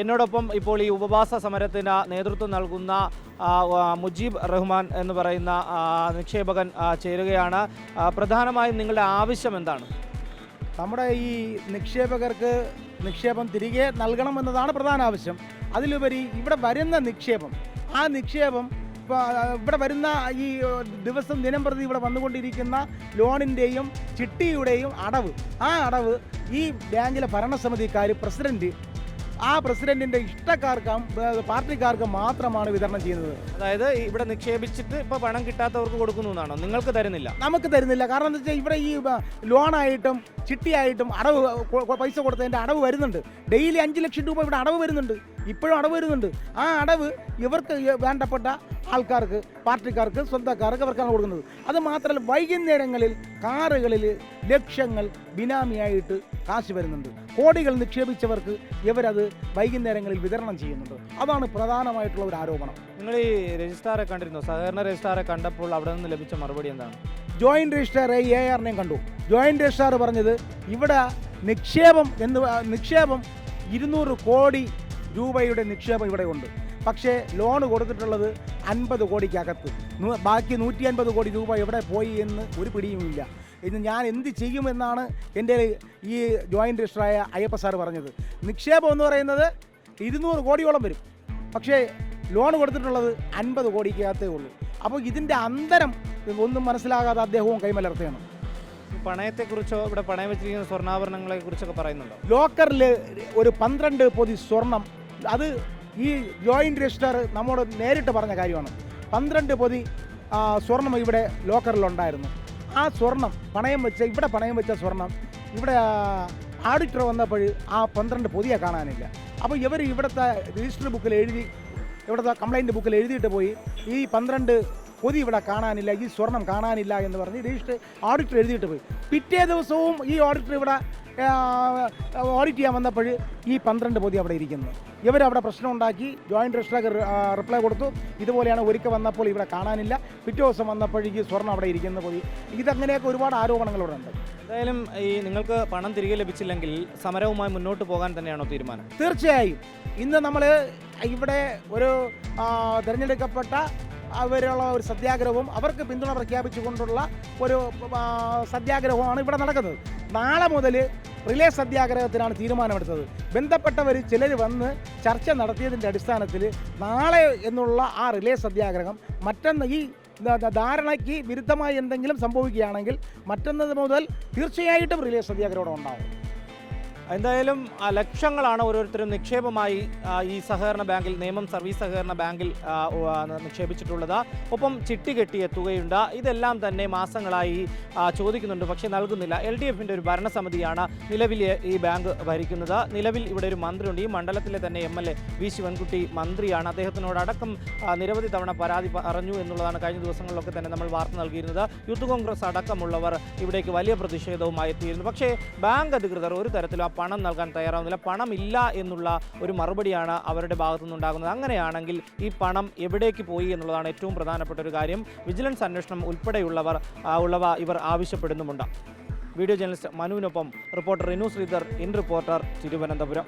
എന്നോടൊപ്പം ഇപ്പോൾ ഈ ഉപവാസ സമരത്തിന് നേതൃത്വം നൽകുന്ന മുജീബ് റഹ്മാൻ എന്ന് പറയുന്ന നിക്ഷേപകൻ ചേരുകയാണ്. പ്രധാനമായും നിങ്ങളുടെ ആവശ്യം എന്താണ്? നമ്മുടെ ഈ നിക്ഷേപകർക്ക് നിക്ഷേപം തിരികെ നൽകണം എന്നതാണ് പ്രധാന ആവശ്യം. അതിലുപരി ഇവിടെ വരുന്ന നിക്ഷേപം ആ നിക്ഷേപം ഇവിടെ വരുന്ന ഈ ദിവസം ദിനം പ്രതി ഇവിടെ വന്നുകൊണ്ടിരിക്കുന്ന ലോണിന്റെയും ചിട്ടിയുടെയും അടവ് ആ അടവ് ഈ ബാങ്കിലെ ഭരണസമിതിക്കാർ പ്രസിഡന്റ് ആ പ്രസിഡന്റിന്റെ ഇഷ്ടക്കാർക്കും പാർട്ടിക്കാർക്ക് മാത്രമാണ് വിതരണം ചെയ്യുന്നത്. അതായത് ഇവിടെ നിക്ഷേപിച്ചിട്ട് ഇപ്പൊ പണം കിട്ടാത്തവർക്ക് കൊടുക്കുന്നു എന്നാണോ? നിങ്ങൾക്ക് തരുന്നില്ല. നമുക്ക് തരുന്നില്ല. കാരണം എന്താ വെച്ചാൽ ഇവിടെ ഈ ലോണായിട്ടും ചിട്ടിയായിട്ടും അടവ് പൈസ കൊടുത്തതിന്റെ അടവ് വരുന്നുണ്ട്. ഡെയിലി അഞ്ച് ലക്ഷം രൂപ ഇവിടെ അടവ് വരുന്നുണ്ട്. ഇപ്പോഴും അടവ് വരുന്നുണ്ട്. ആ അടവ് ഇവർക്ക് വേണ്ടപ്പെട്ട ആൾക്കാർക്ക് പാർട്ടിക്കാർക്ക് സ്വന്തക്കാർക്ക് അവർക്കാണ് കൊടുക്കുന്നത്. അത് മാത്രമല്ല വൈകുന്നേരങ്ങളിൽ കാറുകളിൽ ലക്ഷങ്ങൾ ബിനാമിയായിട്ട് കാശ് വരുന്നുണ്ട്. കോടികൾ നിക്ഷേപിച്ചവർക്ക് ഇവരത് വൈകുന്നേരങ്ങളിൽ വിതരണം ചെയ്യുന്നുണ്ട്. അതാണ് പ്രധാനമായിട്ടുള്ള ഒരു ആരോപണം. നിങ്ങൾ ഈ രജിസ്ട്രാറെ കണ്ടിരുന്നോ? സഹകരണ രജിസ്ട്രാറെ കണ്ടപ്പോൾ അവിടെ നിന്ന് ലഭിച്ച മറുപടി എന്താണ്? Joint registrar A. ആറിനെയും കണ്ടു. ജോയിന്റ് രജിസ്ട്രാർ പറഞ്ഞത് ഇവിടെ നിക്ഷേപം എന്ന് നിക്ഷേപം ഇരുന്നൂറ് കോടി രൂപയുടെ നിക്ഷേപം ഇവിടെ ഉണ്ട്. പക്ഷേ ലോൺ കൊടുത്തിട്ടുള്ളത് അൻപത് കോടിക്കകത്ത്. ബാക്കി നൂറ്റി അൻപത് കോടി രൂപ എവിടെ പോയി എന്ന് ഒരു പിടിയുമില്ല. ഇന്ന് ഞാൻ എന്ത് ചെയ്യുമെന്നാണ് എന്റെ ഈ ജോയിന്റ് രജിസ്റ്ററായ അയ്യപ്പ സാർ പറഞ്ഞത്. നിക്ഷേപം എന്ന് പറയുന്നത് ഇരുന്നൂറ് കോടിയോളം വരും. പക്ഷേ ലോൺ കൊടുത്തിട്ടുള്ളത് അൻപത് കോടിക്കകത്തേ ഉള്ളൂ. അപ്പോൾ ഇതിന്റെ അന്തരം ഒന്നും മനസ്സിലാകാതെ അദ്ദേഹവും കൈമലർത്തുകയാണ്. പണയത്തെക്കുറിച്ചോ ഇവിടെ പണയം വെച്ചിരിക്കുന്ന സ്വർണാഭരണങ്ങളെ കുറിച്ചൊക്കെ പറയുന്നുണ്ടോ? ലോക്കറിൽ ഒരു പന്ത്രണ്ട് പൊതി സ്വർണം അത് ഈ ജോയിന്റ് രജിസ്റ്റർ നമ്മോട് നേരിട്ട് പറഞ്ഞ കാര്യമാണ്. പന്ത്രണ്ട് പൊതി സ്വർണം ഇവിടെ ലോക്കറിലുണ്ടായിരുന്നു. ആ സ്വർണം പണയം വെച്ച ഇവിടെ പണയം വെച്ച സ്വർണം ഇവിടെ ആഡിറ്റർ വന്നപ്പോൾ ആ പന്ത്രണ്ട് പൊതിയെ കാണാനില്ല. അപ്പോൾ ഇവർ ഇവിടുത്തെ രജിസ്റ്റർ ബുക്കിൽ എഴുതി ഇവിടുത്തെ കംപ്ലൈന്റ് ബുക്കിൽ എഴുതിയിട്ട് പോയി ഈ പന്ത്രണ്ട് പൊതി ഇവിടെ കാണാനില്ല ഈ സ്വർണം കാണാനില്ല എന്ന് പറഞ്ഞ് രജിസ്റ്റർ ഓഡിറ്റർ എഴുതിയിട്ട് പോയി. പിറ്റേ ദിവസവും ഈ ഓഡിറ്റർ ഇവിടെ ഓഡിറ്റ് ചെയ്യാൻ വന്നപ്പോൾ ഈ പന്ത്രണ്ട് പൊതി അവിടെ ഇരിക്കുന്നു. ഇവരവിടെ പ്രശ്നം ഉണ്ടാക്കി ജോയിന്റ് രജിസ്ട്രാർക്ക് റിപ്ലൈ കൊടുത്തു. ഇതുപോലെയാണ് ഒരിക്കൽ വന്നപ്പോൾ ഇവിടെ കാണാനില്ല. പിറ്റേ ദിവസം വന്നപ്പോഴേക്ക് സ്വർണം അവിടെ ഇരിക്കുന്ന പോയി ഇതങ്ങനെയൊക്കെ ഒരുപാട് ആരോപണങ്ങൾ ഇവിടെ ഉണ്ട്. എന്തായാലും ഈ നിങ്ങൾക്ക് പണം തിരികെ ലഭിച്ചില്ലെങ്കിൽ സമരവുമായി മുന്നോട്ട് പോകാൻ തന്നെയാണോ തീരുമാനം? തീർച്ചയായും. ഇന്ന് നമ്മൾ ഇവിടെ ഒരു തിരഞ്ഞെടുക്കപ്പെട്ട അവരുള്ള ഒരു സത്യാഗ്രഹവും അവർക്ക് പിന്തുണ പ്രഖ്യാപിച്ചുകൊണ്ടുള്ള ഒരു സത്യാഗ്രഹമാണ് ഇവിടെ നടക്കുന്നത്. നാളെ മുതൽ റിലേ സത്യാഗ്രഹത്തിനാണ് തീരുമാനമെടുത്തത്. ബന്ധപ്പെട്ടവർ ചിലർ വന്ന് ചർച്ച നടത്തിയതിന്റെ അടിസ്ഥാനത്തിൽ നാളെ എന്നുള്ള ആ റിലേ സത്യാഗ്രഹം മറ്റൊന്ന് ഈ ധാരണയ്ക്ക് വിരുദ്ധമായി എന്തെങ്കിലും സംഭവിക്കുകയാണെങ്കിൽ മറ്റൊന്നത് മുതൽ തീർച്ചയായിട്ടും റിലേ സത്യാഗ്രഹം ഉണ്ടാവും. എന്തായാലും ലക്ഷങ്ങളാണ് ഓരോരുത്തരും നിക്ഷേപമായി ഈ സഹകരണ ബാങ്കിൽ നിയമം സർവീസ് സഹകരണ ബാങ്കിൽ നിക്ഷേപിച്ചിട്ടുള്ളത്. ഒപ്പം ചിട്ടി കെട്ടിയ തുകയുണ്ട്. ഇതെല്ലാം തന്നെ മാസങ്ങളായി ചോദിക്കുന്നുണ്ട് പക്ഷേ നൽകുന്നില്ല. എൽ ഡി എഫിന്റെ ഒരു ഭരണസമിതിയാണ് നിലവിൽ ഈ ബാങ്ക് ഭരിക്കുന്നത്. നിലവിൽ ഇവിടെ ഒരു മന്ത്രിയുണ്ട്. ഈ മണ്ഡലത്തിലെ തന്നെ M L A V Sivankutty മന്ത്രിയാണ്. അദ്ദേഹത്തിനോടടക്കം ആ, നിരവധി തവണ പരാതി പറഞ്ഞു എന്നുള്ളതാണ് കഴിഞ്ഞ ദിവസങ്ങളിലൊക്കെ തന്നെ നമ്മൾ വാർത്ത നൽകിയിരുന്നത്. യൂത്ത് കോൺഗ്രസ് അടക്കമുള്ളവർ ഇവിടേക്ക് വലിയ പ്രതിഷേധവുമായി എത്തിയിരുന്നു. പക്ഷേ ബാങ്ക് അധികൃതർ ഒരു തരത്തിലും ആ പണം നൽകാൻ തയ്യാറാവുന്നില്ല. പണമില്ല എന്നുള്ള ഒരു മറുപടിയാണ് അവരുടെ ഭാഗത്തു നിന്നുണ്ടാകുന്നത് അങ്ങനെയാണെങ്കിൽ ഈ പണം എവിടേക്ക് പോയി എന്നുള്ളതാണ് ഏറ്റവും പ്രധാനപ്പെട്ട ഒരു കാര്യം. വിജിലൻസ് അന്വേഷണം ഉൾപ്പെടെയുള്ളവർ ഉള്ളവ ഇവർ ആവശ്യപ്പെടുന്നുമുണ്ട്. Video journalist മനുവിനൊപ്പം reporter Rinu Sreedhar in reporter Thiruvananthapuram.